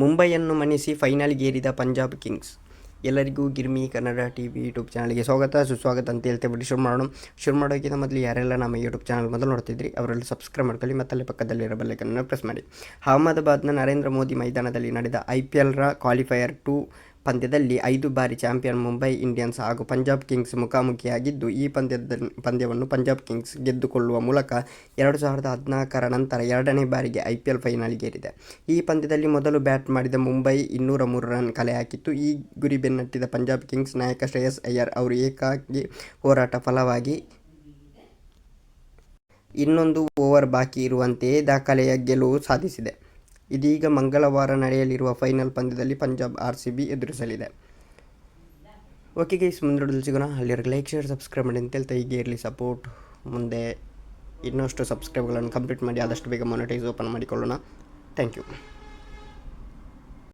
ಮುಂಬೈಯನ್ನು ಮಣಿಸಿ ಫೈನಲ್ಗೇರಿದ Punjab Kings. ಎಲ್ಲರಿಗೂ Girmi Kannada T V YouTube ಚಾನಲ್ಗೆ ಸ್ವಾಗತ, ಸುಸ್ವಾಗತ ಅಂತ ಹೇಳ್ತೇವೆ ಶುರು ಮಾಡೋಣ. ಶುರು ಮಾಡೋಕ್ಕಿಂತ ಮೊದಲು ಯಾರೆಲ್ಲ ನಮ್ಮ ಯೂಟ್ಯೂಬ್ ಚಾನಲ್ ಮೊದಲು ನೋಡ್ತಿದ್ರಿ, ಅವರಲ್ಲಿ ಸಬ್ಸ್ಕ್ರೈಬ್ ಮಾಡ್ಕೊಳ್ಳಿ ಮತ್ತು ಅಲ್ಲಿ ಪಕ್ಕದಲ್ಲಿರೋ ಬೆಲ್ಲೈಕನ್ನು ಪ್ರೆಸ್ ಮಾಡಿ. ಅಹಮದಾಬಾದ್ನ ನರೇಂದ್ರ ಮೋದಿ ಮೈದಾನದಲ್ಲಿ ನಡೆದ ಐ ಪಿ ಎಲ್ರ ಕ್ವಾಲಿಫೈಯರ್ ಟು ಪಂದ್ಯದಲ್ಲಿ ಐದು ಬಾರಿ ಚಾಂಪಿಯನ್ ಮುಂಬೈ ಇಂಡಿಯನ್ಸ್ ಹಾಗೂ ಪಂಜಾಬ್ ಕಿಂಗ್ಸ್ ಮುಖಾಮುಖಿಯಾಗಿದ್ದು, ಈ ಪಂದ್ಯದ ಪಂದ್ಯವನ್ನು ಪಂಜಾಬ್ ಕಿಂಗ್ಸ್ ಗೆದ್ದುಕೊಳ್ಳುವ ಮೂಲಕ ಎರಡು ಸಾವಿರದ ಹದಿನಾಲ್ಕರ ನಂತರ ಎರಡನೇ ಬಾರಿಗೆ ಐ ಪಿ ಎಲ್ ಫೈನಲ್ಗೇರಿದೆ. ಈ ಪಂದ್ಯದಲ್ಲಿ ಮೊದಲು ಬ್ಯಾಟ್ ಮಾಡಿದ ಮುಂಬೈ ಇನ್ನೂರ ಮೂರು ರನ್ ಕಲೆ ಹಾಕಿತ್ತು. ಈ ಗುರಿ ಬೆನ್ನಟ್ಟಿದ ಪಂಜಾಬ್ ಕಿಂಗ್ಸ್ ನಾಯಕ ಶ್ರೇಯಸ್ ಅಯ್ಯರ್ ಅವರು ಏಕಾಗಿ ಹೋರಾಟ ಫಲವಾಗಿ ಇನ್ನೊಂದು ಓವರ್ ಬಾಕಿ ಇರುವಂತೆಯೇ ದಾಖಲೆಯ ಗೆಲುವು ಸಾಧಿಸಿದೆ. ಇದೀಗ ಮಂಗಳವಾರ ನಡೆಯಲಿರುವ ಫೈನಲ್ ಪಂದ್ಯದಲ್ಲಿ ಪಂಜಾಬ್ ಆರ್ ಸಿ ಬಿ ಎದುರಿಸಲಿದೆ. ಓಕೆ ಗೈಸ್ ಮುಂದೊಡಲು ಸಿಗೋಣ. ಅಲ್ಲಿವರೆಗೆ ಲೈಕ್, ಶೇರ್, ಸಬ್ಸ್ಕ್ರೈಬ್ ಮಾಡಿ ಅಂತ ಹೇಳ್ತಾ ಹೀಗೆ ಇರಲಿ. ಸಪೋರ್ಟ್ ಮುಂದೆ ಇನ್ನಷ್ಟು ಸಬ್ಸ್ಕ್ರೈಬ್ಗಳನ್ನು ಕಂಪ್ಲೀಟ್ ಮಾಡಿ ಆದಷ್ಟು ಬೇಗ ಮೊನಿಟೈಸ್ ಓಪನ್ ಮಾಡಿಕೊಳ್ಳೋಣ. Thank you.